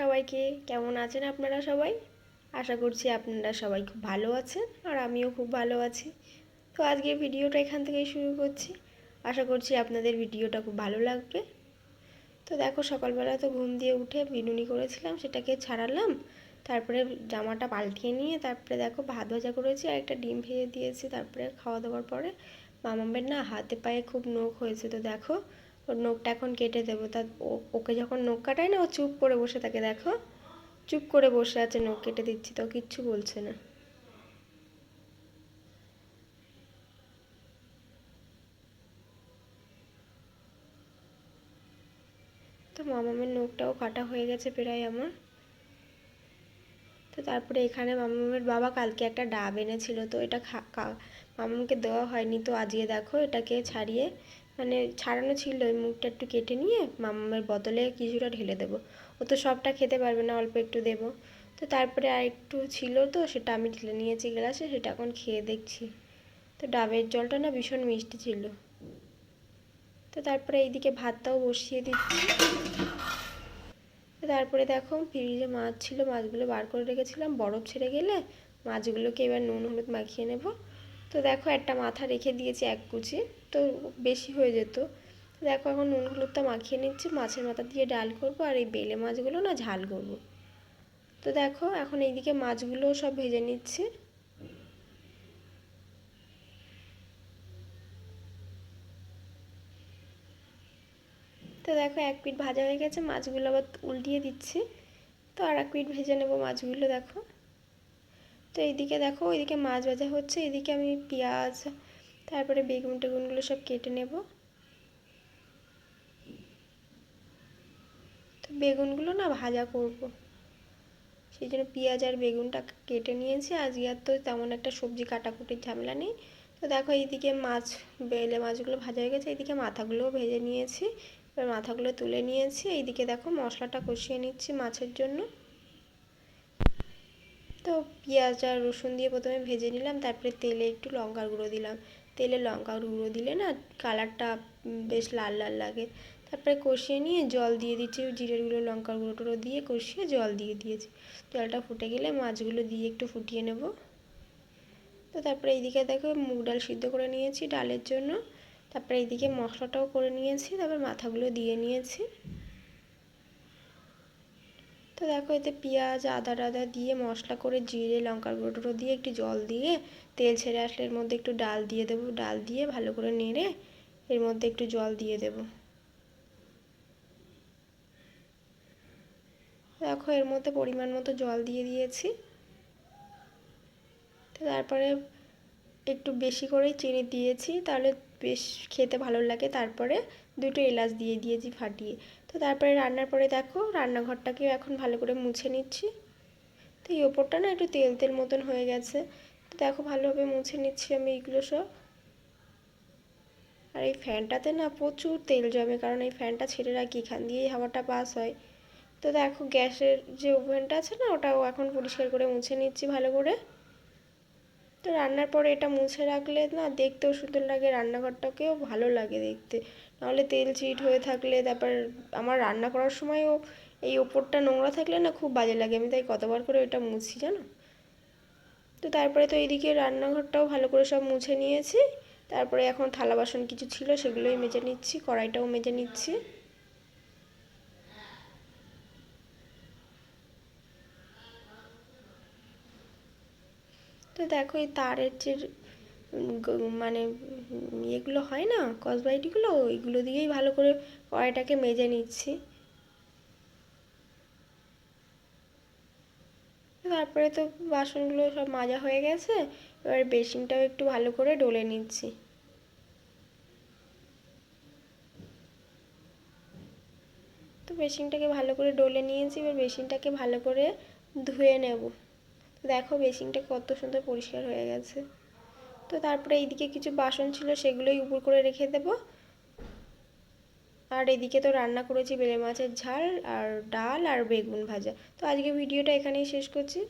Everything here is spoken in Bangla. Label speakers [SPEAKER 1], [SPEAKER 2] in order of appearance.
[SPEAKER 1] সবাইকে। কেমন আছেন আপনারা সবাই? আশা করছি আপনারা সবাই খুব ভালো আছেন আর আমিও খুব ভালো আছি। তো আজকে ভিডিওটা এখান থেকেই শুরু করছি। আশা করছি আপনাদের ভিডিওটা খুব ভালো লাগবে। তো দেখো, সকালবেলা তো ঘুম দিয়ে উঠে বিনুনি করেছিলাম, সেটাকে ছাড়ালাম। তারপরে জামাটা পাল্টিয়ে নিয়ে তারপরে দেখো, ভাত ভাজা করেছি আর একটা ডিম ভেজে দিয়েছি। তারপরে খাওয়া দাওয়ার পরে মামামের না হাতে পায়ে খুব নোখ হয়েছে, তো দেখো। ওর নখটা এখন কেটে দেবো। তা ওকে যখন নখ কাটায় না, ও চুপ করে বসে থাকে, দেখো। চুপ করে বসে আছে, নখ কেটে দিচ্ছি, তো কিচ্ছু বলছে না। তো মামামের নখটাও কাটা হয়ে গেছে প্রায় আমার। তো তারপরে এখানে মামামের বাবা কালকে একটা ডাব এনেছিল, তো এটা মামামকে দেওয়া হয়নি। তো আজকে দেখো, এটাকে ছাড়িয়ে মানে ছাড়ানো ছিল ওই মুখটা একটু কেটে নিয়ে, মামামের বদলে কিছুটা ঢেলে দেবো। ও তো সবটা খেতে পারবে না, অল্প একটু দেবো। তো তারপরে আর একটু ছিল তো, সেটা আমি ঢেলে নিয়েছি গ্লাসে, সেটা এখন খেয়ে দেখছি। তো ডাবের জলটা না ভীষণ মিষ্টি ছিল। তো তারপরে এইদিকে ভাতটাও বসিয়ে দিচ্ছি। তারপরে দেখো, ফ্রিজে মাছ ছিল, মাছগুলো বার করে রেখেছিলাম। বরফ ছেড়ে গেলে মাছগুলোকে এবার নুন, হলুদ মাখিয়ে নেব। তো দেখো একটা মাথা রেখে দিয়েছি এক কুচি, তো বেশি হয়ে যেত। দেখো এখন নুন হলুদটা মাখিয়ে নিচ্ছি, মাছের মাথা দিয়ে ডাল করব আর এই বেলে মাছগুলো না ঝাল করব। তো দেখো এখন এইদিকে মাছগুলোও সব ভেজে নিচ্ছি। তো দেখো এক পিঠ ভাজা হয়ে গেছে, মাছগুলো আবার উল্টিয়ে দিচ্ছি। তো আর এক পিঠ ভেজে নেব মাছগুলো, দেখো। তো এইদিকে দেখো, ওইদিকে মাছ ভাজা হচ্ছে, এদিকে আমি পেঁয়াজ, তারপরে বেগুন টেগুনগুলো সব কেটে নেব। তো বেগুনগুলো না ভাজা করব। সেই জন্য পেঁয়াজ আর বেগুনটা কেটে নিয়েছি। আজকে আর তো তেমন একটা সবজি কাটাকুটির ঝামেলা নেই। তো দেখো এইদিকে মাছ, বেলে মাছগুলো ভাজা হয়ে গেছে, এইদিকে মাথাগুলোও ভেজে নিয়েছি। এবার মাথাগুলো তুলে নিয়েছি। এইদিকে দেখো মশলাটা কষিয়ে নিচ্ছি মাছের জন্য। তো পেঁয়াজ আর রসুন দিয়ে প্রথমে ভেজে নিলাম, তারপরে তেলে একটু লঙ্কার গুঁড়ো দিলাম। তেলে লঙ্কার গুঁড়ো দিলে না কালারটা বেশ লাল লাল লাগে। তারপরে কষিয়ে নিয়ে জল দিয়ে দিচ্ছি জিরের গুঁড়ো, লঙ্কার গুঁড়ো টুড়ো দিয়ে কষিয়ে জল দিয়ে দিয়েছি। জলটা ফুটে গেলে মাছগুলো দিয়ে একটু ফুটিয়ে নেব। তো তারপরে এইদিকে দেখো মুগ ডাল সিদ্ধ করে নিয়েছি ডালের জন্য। তারপরে এইদিকে মশলাটাও করে নিয়েছি, তারপর মাথাগুলো দিয়ে নিয়েছি। তো দেখো এতে পেঁয়াজ, আদা টাদা দিয়ে মশলা করে জিরে, লঙ্কার গুঁড়ো দিয়ে একটু জল দিয়ে তেল ছেড়ে আসলে এর মধ্যে একটু ডাল দিয়ে দেবো। ডাল দিয়ে ভালো করে নেড়ে এর মধ্যে একটু জল দিয়ে দেব। দেখো এর মধ্যে পরিমাণ মতো জল দিয়ে দিয়েছি। তারপরে একটু বেশি করেই চিনি দিয়েছি। তাহলে বেশ খেতে ভালো লাগে। তারপরে দুটো এলাচ দিয়ে দিয়েছি ফাটিয়ে। তো তারপরে রান্নার পরে দেখো রান্নাঘরটাকে এখন ভালো করে মুছে নিচ্ছি। তো এই ওপরটা না একটু তেল তেল মতন হয়ে গেছে। তো দেখো ভালোভাবে মুছে নিচ্ছি আমি এইগুলো সব। আর এই ফ্যানটাতে না প্রচুর তেল জমে, কারণ এই ফ্যানটা ছেড়ে রাখি, এখান দিয়েই হাওয়াটা পাস হয়। তো দেখো গ্যাসের যে ওভেনটা আছে না, ওটাও এখন পরিষ্কার করে মুছে নিচ্ছি ভালো করে। তো রান্নার পরে এটা মুছে রাখলে না দেখতেও সুন্দর লাগে, রান্নাঘরটাকেও ভালো লাগে দেখতে। নাহলে তেল চিট হয়ে থাকলে তারপর আমার রান্না করার সময়ও এই ওপরটা নোংরা থাকলে না খুব বাজে লাগে। আমি তাই কতবার করে ওটা মুছি জানো? তো তারপরে তো এইদিকে রান্নাঘরটাও ভালো করে সব মুছে নিয়েছি। তারপরে এখন থালা বাসন কিছু ছিল সেগুলোই মেজে নিচ্ছি, কড়াইটাও মেজে নিচ্ছি। তো দেখো এই তারের যে মানে ইয়েগুলো হয় না কসবাইটিগুলো ওইগুলো দিয়েই ভালো করে কড়াইটাকে মেজে নিচ্ছি। তারপরে তো বাসনগুলো সব মাজা হয়ে গেছে, এবার বেসিনটাও একটু ভালো করে ডলে নিচ্ছি। তো বেসিনটাকে ভালো করে ডলে নিয়েছি, এবার বেসিনটাকে ভালো করে ধুয়ে নেব। দেখো বেসিনটা কত সুন্দর পরিষ্কার হয়ে গেছে। তো তারপরে এইদিকে কিছু বাসন ছিল, সেগুলোই উপর করে রেখে দেব। আর এদিকে তো রান্না করেছি বেলে মাছের ঝাল, আর ডাল, আর বেগুন ভাজা। তো আজকে ভিডিওটা এখানেই শেষ করছি।